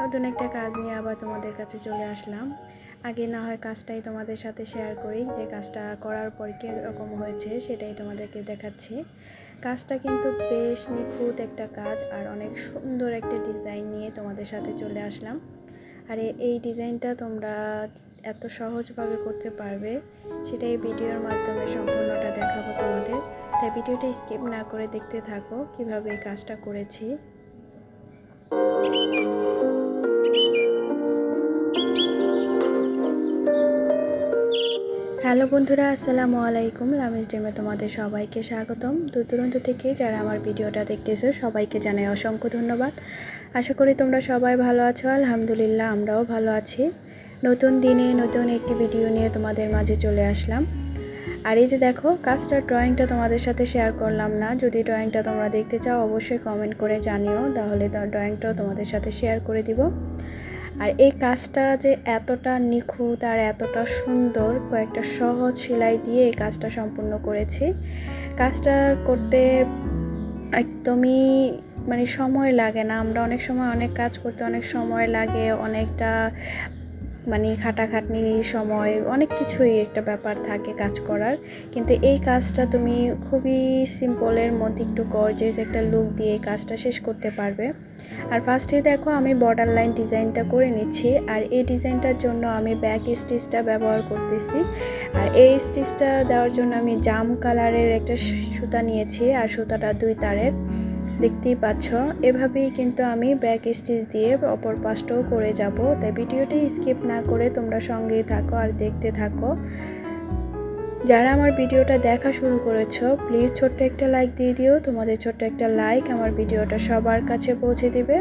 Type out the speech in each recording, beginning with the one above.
নতুন একটা কাজ নিয়ে আবার তোমাদের কাছে চলে আসলাম। আগে না হয় কাজটাই তোমাদের সাথে শেয়ার করি, যে কাজটা করার পর কী রকম হয়েছে সেটাই তোমাদেরকে দেখাচ্ছি। কাজটা কিন্তু বেশ নিখুঁত একটা কাজ আর অনেক সুন্দর একটা ডিজাইন নিয়ে তোমাদের সাথে চলে আসলাম। আর এই ডিজাইনটা তোমরা এত সহজভাবে করতে পারবে, সেটাই ভিডিওর মাধ্যমে সম্পূর্ণটা দেখাবো তোমাদের। তাই ভিডিওটা স্কিপ না করে দেখতে থাকো কীভাবে এই কাজটা করেছি। হ্যালো বন্ধুরা, আসসালামু আলাইকুম। লামিজ ডিমে তোমাদের সবাইকে স্বাগতম। দূর দূরান্ত থেকে যারা আমার ভিডিওটা দেখতেছো, সবাইকে জানাই অসংখ্য ধন্যবাদ। আশা করি তোমরা সবাই ভালো আছো। আলহামদুলিল্লাহ, আমরাও ভালো আছি। নতুন দিনে নতুন একটি ভিডিও নিয়ে তোমাদের মাঝে চলে আসলাম। আর এই যে দেখো কাজটার ড্রয়িংটা তোমাদের সাথে শেয়ার করলাম না। যদি ড্রয়িংটা তোমরা দেখতে চাও, অবশ্যই কমেন্ট করে জানিও। তাহলে ড্রয়িংটাও তোমাদের সাথে শেয়ার করে দিব। আর এই কাজটা যে এতটা নিখুঁত আর এতটা সুন্দর, কয়েকটা সহজ সেলাই দিয়ে এই কাজটা সম্পূর্ণ করেছি। কাজটা করতে একদমই মানে সময় লাগে না। আমরা অনেক সময় অনেক কাজ করতে অনেক সময় লাগে, অনেকটা মানে খাটাখাটনি সময়, অনেক কিছুই একটা ব্যাপার থাকে কাজ করার। কিন্তু এই কাজটা তুমি খুবই সিম্পলের মধ্যে একটু গর্জেস একটা লুক দিয়ে এই কাজটা শেষ করতে পারবে। আর ফার্স্টে দেখো আমি বর্ডার লাইন ডিজাইনটা করে নিচ্ছি, আর এই ডিজাইনটার জন্য আমি ব্যাক স্টিচটা ব্যবহার করতেছি। আর এই স্টিচটা দেওয়ার জন্য আমি জাম কালারের একটা সুতা নিয়েছি, আর সুতাটা দুই তারের, দেখতেই পাচ্ছ। এভাবেই কিন্তু আমি ব্যাক স্টিচ দিয়ে অপর পাশটাও করে যাব। তাই ভিডিওটি স্কিপ না করে তোমরা সঙ্গেই থাকো আর দেখতে থাকো। যারা আমার ভিডিওটা দেখা শুরু করেছ প্লিজ ছোট্ট একটা লাইক দিয়ে দিও। তোমাদের ছোট্ট একটা লাইক আমার ভিডিওটা সবার কাছে পৌঁছে দিবে।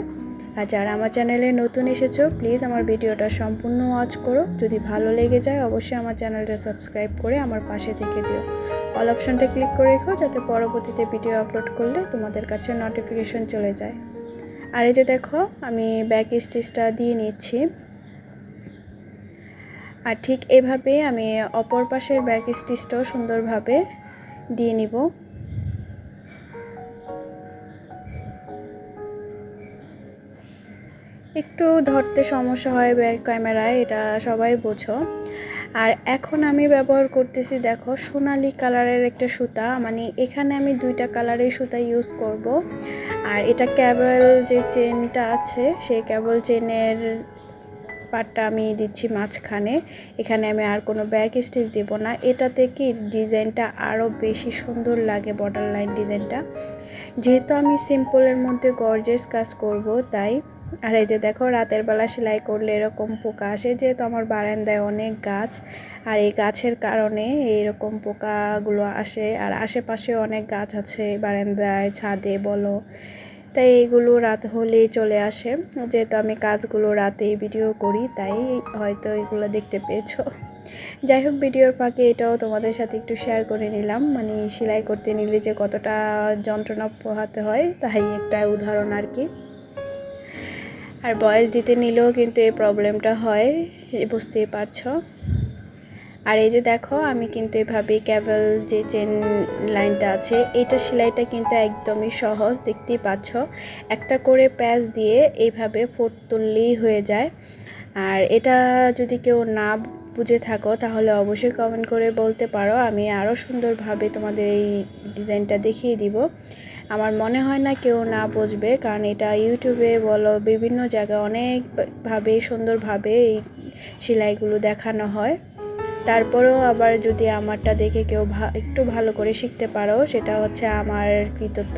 আর যারা আমার চ্যানেলে নতুন এসেছ প্লিজ আমার ভিডিওটা সম্পূর্ণ ওয়াচ করো। যদি ভালো লেগে যায়, অবশ্যই আমার চ্যানেলটা সাবস্ক্রাইব করে আমার পাশে থেকে যেও। অল অপশনটা ক্লিক করে রেখো, যাতে পরবর্তীতে ভিডিও আপলোড করলে তোমাদের কাছে নোটিফিকেশন চলে যায়। আর এই যে দেখো, আমি ব্যাক স্টিচটা দিয়ে নিচ্ছি। আর ঠিক এভাবে আমি অপর পাশের ব্যাক স্টিচটাও সুন্দরভাবে দিয়ে নিব। একটু ধরতে সমস্যা হয় ব্যাক ক্যামেরায়, এটা সবাই বোঝো। আর এখন আমি ব্যবহার করতেছি, দেখো, সোনালি কালারের একটা সুতা। মানে এখানে আমি দুইটা কালারের সুতা ইউজ করব। আর এটা ক্যাবল যে চেনটা আছে, সেই ক্যাবল চেনের পাটটা আমি দিচ্ছি মাঝখানে। এখানে আমি আর কোনো ব্যাক স্টিচ দেব না। এটাতে কি ডিজাইনটা আরও বেশি সুন্দর লাগে বর্ডার লাইন ডিজাইনটা। যেহেতু আমি সিম্পলের মধ্যে গর্জেস কাজ করব, তাই আর এই যে দেখো রাতের বেলা সেলাই করলে এরকম পোকা আসে, যেহেতু আমার বারান্দায় অনেক গাছ, আর এই গাছের কারণে এইরকম পোকাগুলো আসে। আর আশেপাশে অনেক গাছ আছে বারান্দায়, ছাদে বলো। তাই এইগুলো রাত হলেই চলে আসে। যেহেতু আমি কাজগুলো রাতেই ভিডিও করি, তাই হয়তো এগুলো দেখতে পেয়েছ। যাই হোক ভিডিওর ফাঁকে এটাও তোমাদের সাথে একটু শেয়ার করে নিলাম। মানে সেলাই করতে নিলে যে কতটা যন্ত্রণা পোহাতে হয়, তাই একটা উদাহরণ আর কি। আর বয়স দিতে নিলেও কিন্তু এই প্রবলেমটা হয় বুঝতেই পারছ। আর এই যে দেখো, আমি কিন্তু এভাবে ক্যাবেল যে চেন লাইনটা আছে এটা সেলাইটা কিন্তু একদমই সহজ, দেখতেই পাচ্ছ। একটা করে প্যাচ দিয়ে এইভাবে ফোট তুললেই হয়ে যায়। আর এটা যদি কেউ না বুঝে থাকো, তাহলে অবশ্যই কমেন্ট করে বলতে পারো। আমি আরও সুন্দরভাবে তোমাদের এই ডিজাইনটা দেখিয়ে দিব। আমার মনে হয় না কেউ না বুঝবে, কারণ এটা ইউটিউবে বলো, বিভিন্ন জায়গায় অনেকভাবে সুন্দরভাবে এই সেলাইগুলো দেখানো হয়। তারপরেও আবার যদি আমারটা দেখে কেউ একটু ভালো করে শিখতে পারো, সেটা হচ্ছে আমার কৃতিত্ব।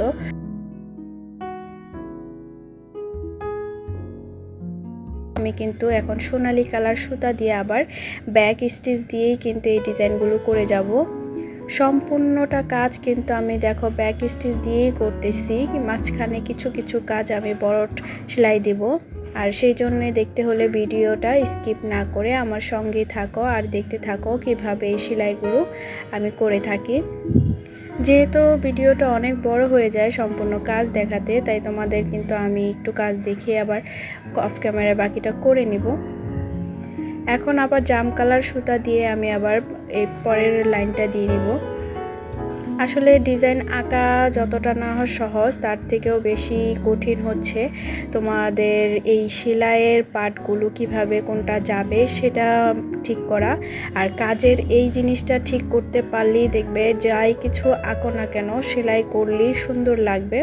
আমি কিন্তু এখন সোনালি কালার সুতা দিয়ে আবার ব্যাক স্টিচ দিয়েই কিন্তু এই ডিজাইনগুলো করে যাব। সম্পূর্ণটা কাজ কিন্তু আমি দেখো ব্যাক স্টিচ দিয়েই করতেছি, মাঝখানে কিছু কিছু কাজ আমি বড় সেলাই দেব। আর সেই জন্যে দেখতে হলে ভিডিওটা স্কিপ না করে আমার সঙ্গে থাকো আর দেখতে থাকো কীভাবে এই সেলাইগুলো আমি করে থাকি। যেহেতু ভিডিওটা অনেক বড় হয়ে যায় সম্পূর্ণ কাজ দেখাতে, তাই তোমাদের কিন্তু আমি একটু কাজ দেখিয়ে আবার অফ ক্যামেরা বাকিটা করে নিব। এখন আবার জাম কালার সুতা দিয়ে আমি আবার এই পরের লাইনটা দিয়ে নিব। আসলে ডিজাইন আঁকা যতটা না সহজ, তার থেকেও বেশি কঠিন হচ্ছে। তোমাদের এই সেলাইয়ের পার্টগুলো কীভাবে কোনটা যাবে সেটা ঠিক করা। আর কাজের এই জিনিসটা ঠিক করতে পারলেই দেখবে যাই কিছু আঁকো না কেন, সেলাই করলেই সুন্দর লাগবে।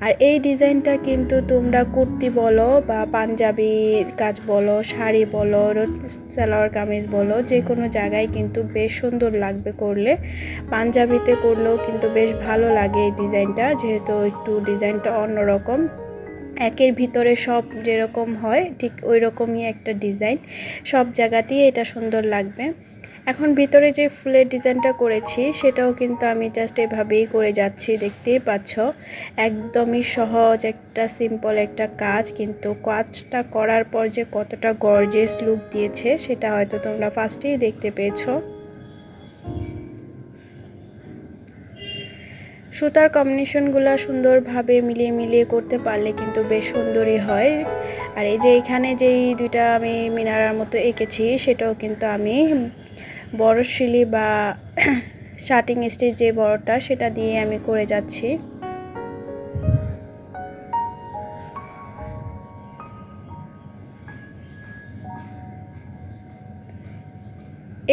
আর এই ডিজাইনটা কিন্তু তোমরা কুর্তি বলো বা পাঞ্জাবির কাজ বলো, শাড়ি বলো সালোয়ার কামিজ বলো, যে কোনো জায়গায় কিন্তু বেশ সুন্দর লাগবে করলে। পাঞ্জাবিতে করলেও কিন্তু বেশ ভালো লাগে এই ডিজাইনটা, যেহেতু একটু ডিজাইনটা অন্যরকম। একের ভিতরে সব যেরকম হয়, ঠিক ওই রকমই একটা ডিজাইন। সব জায়গাতেই এটা সুন্দর লাগবে। এখন ভিতরে যে ফুলের ডিজাইনটা করেছি, সেটাও কিন্তু আমি জাস্ট এভাবেই করে যাচ্ছি, দেখতেই পাচ্ছ। একদমই সহজ একটা সিম্পল একটা কাজ, কিন্তু কাজটা করার পর যে কতটা গর্জেস লুক দিয়েছে, সেটা হয়তো তোমরা ফার্স্টেই দেখতে পেয়েছ। সুতার কম্বিনেশনগুলো সুন্দরভাবে মিলিয়ে মিলিয়ে করতে পারলে কিন্তু বেশ সুন্দরই হয়। আর এই যে এখানে যেই দুইটা আমি মিনারার মতো এঁকেছি, সেটাও কিন্তু আমি বড় শিলি বা শার্টিং স্টিচ যে বড়টা, সেটা দিয়ে আমি করে যাচ্ছি।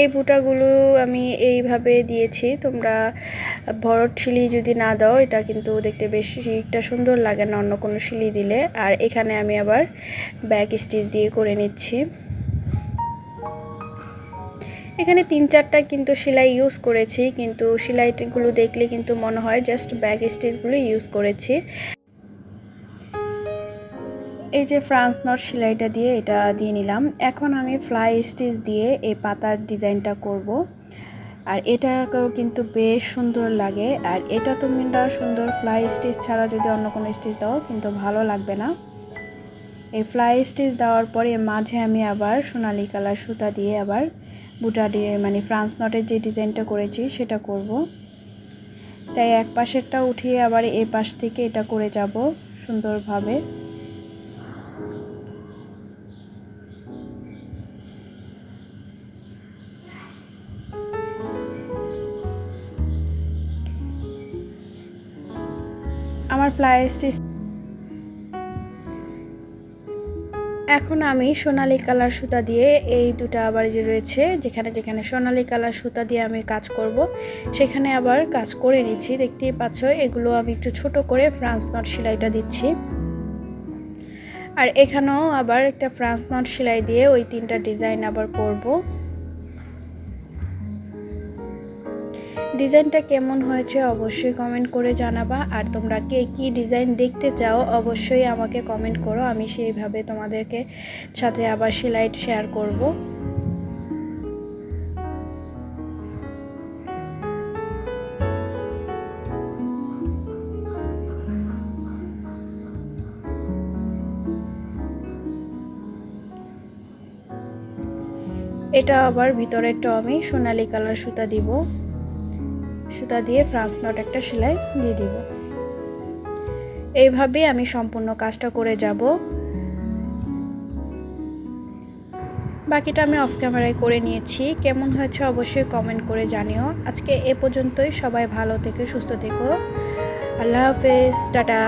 এই বুটাগুলো আমি এইভাবে দিয়েছি। তোমরা ভরট শিলি যদি না দাও, এটা কিন্তু দেখতে বেশি একটা সুন্দর লাগে না অন্য কোনো শিলি দিলে। আর এখানে আমি আবার ব্যাক স্টিচ দিয়ে করে নিচ্ছি। এখানে তিন চারটা কিন্তু সেলাই ইউজ করেছি, কিন্তু সেলাইগুলো দেখলে কিন্তু মনে হয় জাস্ট ব্যাক স্টিচগুলো ইউজ করেছি। এই যে ফ্রান্স নট সেলাইটা দিয়ে এটা দিয়ে নিলাম। এখন আমি ফ্লাই স্টিচ দিয়ে এই পাতার ডিজাইনটা করব। আর এটাকেও কিন্তু বেশ সুন্দর লাগে। আর এটা তোমরা সুন্দর ফ্লাই স্টিচ ছাড়া যদি অন্য কোনো স্টিচ দাও, কিন্তু ভালো লাগবে না। এই ফ্লাই স্টিচ দেওয়ার পরে মাঝে আমি আবার সোনালি কালার সুতা দিয়ে আবার বুটা দিয়ে মানে ফ্রান্স নটের যে ডিজাইনটা করেছি সেটা করব। তাই এক পাশেরটা উঠিয়ে আবার এই পাশ থেকে এটা করে যাব সুন্দরভাবে। আমার ফ্লাই স্টিচ এখন আমি সোনালি কালার সুতা দিয়ে এই দুটা আবার যে রয়েছে, যেখানে যেখানে সোনালি কালার সুতা দিয়ে আমি কাজ করব, সেখানে আবার কাজ করে নিচ্ছি। দেখতেই পাচ্ছ, এগুলো আমি একটু ছোট করে ফ্রান্স নট সেলাইটা দিচ্ছি। আর এখানেও আবার একটা ফ্রান্স নট সেলাই দিয়ে ওই তিনটা ডিজাইন আবার করব। ডিজাইনটা কেমন হয়েছে অবশ্যই কমেন্ট করে জানাবা। আর তোমরা কে কী ডিজাইন দেখতে চাও অবশ্যই আমাকে কমেন্ট করো। আমি সেইভাবে তোমাদেরকে সাথে আবার সেলাই শেয়ার করব। এটা আবার ভিতরেরটা আমি সোনালি কালার সুতা দিব। সুতা দিয়ে ফ্রান্স নট একটা সেলাই দিয়ে দিব। এইভাবে আমি সম্পূর্ণ কাজটা করে যাব। বাকিটা আমি অফ ক্যামেরায় করে নিয়েছি। কেমন হয়েছে অবশ্যই কমেন্ট করে জানিও। আজকে এ পর্যন্তই। সবাই ভালো থেকে, সুস্থ থেকো। আল্লাহ হাফেজ। টাটা।